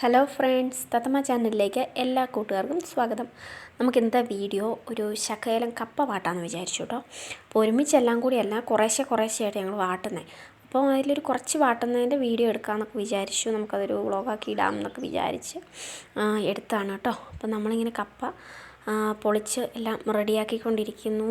Hello friends തത്തമ്മ ചാനലിലേക്ക് എല്ലാ കൂട്ടുകാർക്കും സ്വാഗതം. നമുക്ക് ഇന്നത്തെ വീഡിയോ ഒരു ശകലം കപ്പ വാട്ടാന്ന് വിചാരിച്ചു കേട്ടോ. അപ്പോൾ ഒരുമിച്ചെല്ലാം കൂടിയല്ല കുറേശ്ശെ കുറേശ്ശെയായിട്ട് ഞങ്ങൾ വാട്ടുന്നത് അപ്പോൾ അതിലൊരു കുറച്ച് വാട്ടുന്നതിന്റെ വീഡിയോ എടുക്കാമെന്നൊക്കെ വിചാരിച്ചു നമുക്കതൊരു വ്ളോഗാക്കി ഇടാം എന്നൊക്കെ വിചാരിച്ച് എടുത്താണ് കേട്ടോ. അപ്പോൾ നമ്മളിങ്ങനെ കപ്പ പൊളിച്ച് എല്ലാം റെഡിയാക്കിക്കൊണ്ടിരിക്കുന്നു.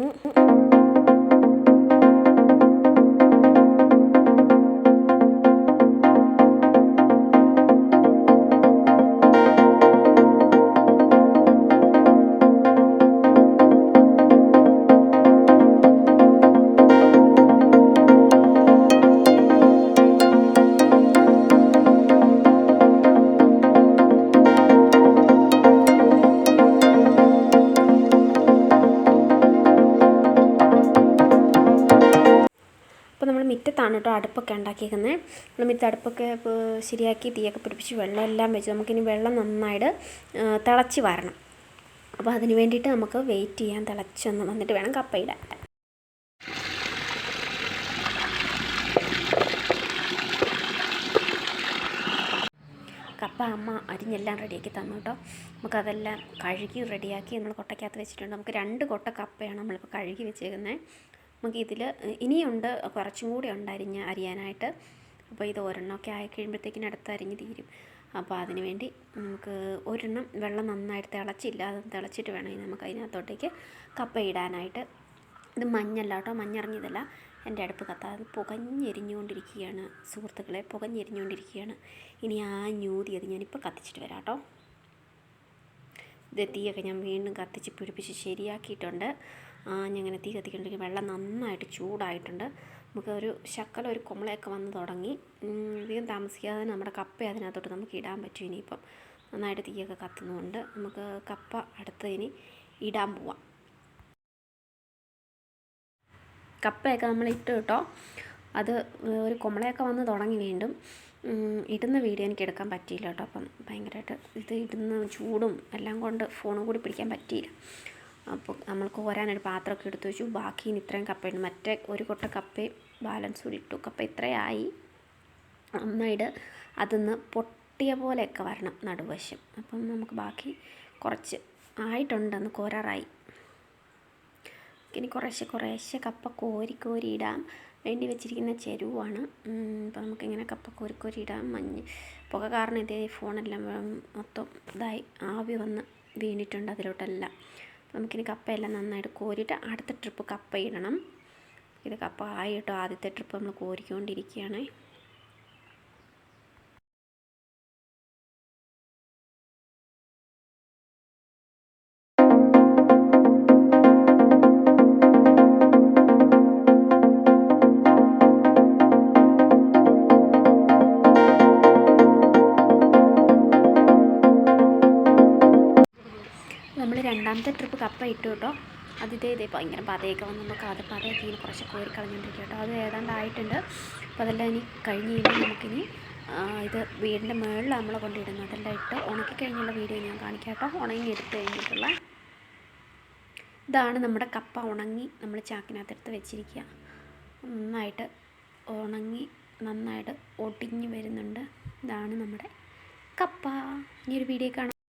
മുറ്റത്താണ് കേട്ടോ അടുപ്പൊക്കെ ഉണ്ടാക്കിയിരിക്കുന്നത് നമ്മൾ ഈ തടുപ്പൊക്കെ ശരിയാക്കി തീയൊക്കെ പിടിപ്പിച്ച് വെള്ളം എല്ലാം വെച്ച് നമുക്കിനി വെള്ളം നന്നായിട്ട് തിളച്ച് വരണം. അപ്പോൾ അതിന് വേണ്ടിയിട്ട് നമുക്ക് വെയിറ്റ് ചെയ്യാൻ തിളച്ചൊന്ന് വന്നിട്ട് വേണം കപ്പയിടാൻ കപ്പ അമ്മ അരിഞ്ഞെല്ലാം റെഡിയാക്കി തന്നു കേട്ടോ നമുക്കതെല്ലാം കഴുകി റെഡിയാക്കി നമ്മൾ കൊട്ടയ്ക്കകത്ത് വെച്ചിട്ടുണ്ട്. നമുക്ക് രണ്ട് കൊട്ട കപ്പയാണ് നമ്മളിപ്പോൾ കഴുകി വെച്ചേക്കുന്നത് നമുക്ക് ഇതിൽ ഇനിയുണ്ട് കുറച്ചും കൂടി ഉണ്ട് അരിഞ്ഞ് അരിയാനായിട്ട്. അപ്പോൾ ഇത് ഒരെണ്ണമൊക്കെ ആയി കഴിയുമ്പോഴത്തേക്കിനും അടുത്ത് അരിഞ്ഞ് തീരും. അപ്പോൾ അതിന് വേണ്ടി നമുക്ക് ഒരെണ്ണം വെള്ളം നന്നായിട്ട് തിളച്ചില്ല അത് തിളച്ചിട്ട് വേണമെങ്കിൽ നമുക്ക് അതിനകത്തോട്ടേക്ക് കപ്പ ഇടാനായിട്ട്. ഇത് മഞ്ഞല്ല കേട്ടോ മഞ്ഞിറങ്ങിയതല്ല എന്റെ അടുപ്പ് കത്താതെ പുകഞ്ഞെരിഞ്ഞുകൊണ്ടിരിക്കുകയാണ് സുഹൃത്തുക്കളെ പുകഞ്ഞെരിഞ്ഞുകൊണ്ടിരിക്കുകയാണ്. ഇനി ആ ഞൂതി അത് ഞാനിപ്പോൾ കത്തിച്ചിട്ട് വരാം കേട്ടോ. ഇത് തീയൊക്കെ ഞാൻ വീണ്ടും കത്തിച്ച് പിടിപ്പിച്ച് ശരിയാക്കിയിട്ടുണ്ട്. ഞങ്ങനെ തീ കത്തിക്കൊണ്ടിരിക്കും വെള്ളം നന്നായിട്ട് ചൂടായിട്ടുണ്ട്. നമുക്ക് ഒരു ശക്കല ഒരു കുമളയൊക്കെ വന്ന് തുടങ്ങി. അധികം താമസിക്കാതെ നമ്മുടെ കപ്പ അതിനകത്തോട്ട് നമുക്ക് ഇടാൻ പറ്റും ഇനിയിപ്പം. നന്നായിട്ട് തീയൊക്കെ കത്തുന്നുണ്ട്. നമുക്ക് കപ്പ അടുത്ത് ഇനി ഇടാൻ പോവാം. കപ്പയൊക്കെ നമ്മൾ ഇട്ട് കേട്ടോ. അത് ഒരു കുമളയൊക്കെ വന്ന് തുടങ്ങി വീണ്ടും. ഇടുന്ന വീഡിയോ എനിക്ക് എടുക്കാൻ പറ്റിയില്ല കേട്ടോ. അപ്പം ഭയങ്കരമായിട്ട് ഇത് ഇടുന്ന ചൂടും എല്ലാം കൊണ്ട് ഫോണും കൂടി പിടിക്കാൻ പറ്റിയില്ല. അപ്പോൾ നമ്മൾ കോരാനൊരു പാത്രമൊക്കെ എടുത്ത് വെച്ചു. ബാക്കി ഇനി ഇത്രയും കപ്പയുണ്ട് മറ്റേ ഒരു കൊട്ട കപ്പയും ബാലൻസ് കൂടി ഇട്ടു. കപ്പ ഇത്രയായി. നന്നായിട്ട് അതിന്ന് പൊട്ടിയ പോലെയൊക്കെ വരണം നടുവശം. അപ്പം നമുക്ക് ബാക്കി കുറച്ച് ആയിട്ടുണ്ടെന്ന് കോരാറായി. ഇനി കുറേശ്ശെ കുറേശ്ശെ കപ്പ കോരി ഇടാം. വേണ്ടി വെച്ചിരിക്കുന്ന ചെരുവാണ്. അപ്പോൾ നമുക്കിങ്ങനെ കപ്പ കോരി കോരി മഞ്ഞ് പുക കാരണം ഇതേ ഫോണെല്ലാം മൊത്തം ഇതായി. ആവി വന്ന് വീണിട്ടുണ്ട് അതിലോട്ടെല്ലാം. നമുക്കിനി കപ്പയെല്ലാം നന്നായിട്ട് കോരിയിട്ട് അടുത്ത ട്രിപ്പ് കപ്പ ഇടണം. ഇത് കപ്പ ആയിട്ടോ ആദ്യത്തെ ട്രിപ്പ് നമ്മൾ കോരിക്കൊണ്ടിരിക്കുകയാണ്. നമ്മൾ രണ്ടാമത്തെ ട്രിപ്പ് കപ്പ ഇട്ടു കേട്ടോ. അത് ഇതേ ഇതേ ഭയങ്കര പതയൊക്കെ വന്ന് നമുക്ക് അത് പതയൊക്കെ ഇങ്ങനെ കുറച്ച് കോരി കളഞ്ഞുകൊണ്ടിരിക്കും കേട്ടോ. അത് ഏതാണ്ട് ആയിട്ടുണ്ട്. അപ്പോൾ അതെല്ലാം ഇനി കഴിഞ്ഞ് കഴിയുമ്പോൾ നമുക്കിനി ഇത് വീടിന്റെ മുകളിൽ നമ്മൾ കൊണ്ടിടുന്നത്. അതെല്ലാം ഇട്ട് ഉണക്കി കഴിഞ്ഞുള്ള വീഡിയോ ഞാൻ കാണിക്കാം കേട്ടോ. ഉണങ്ങി എടുത്ത് കഴിഞ്ഞിട്ടുള്ള. ഇതാണ് നമ്മുടെ കപ്പ ഉണങ്ങി നമ്മൾ ചാക്കിനകത്തെടുത്ത് വെച്ചിരിക്കുക നന്നായിട്ട് ഉണങ്ങി നന്നായിട്ട് ഒടിഞ്ഞ് വരുന്നുണ്ട്. ഇതാണ് നമ്മുടെ കപ്പ. ഇനി ഒരു വീഡിയോ കാണാം.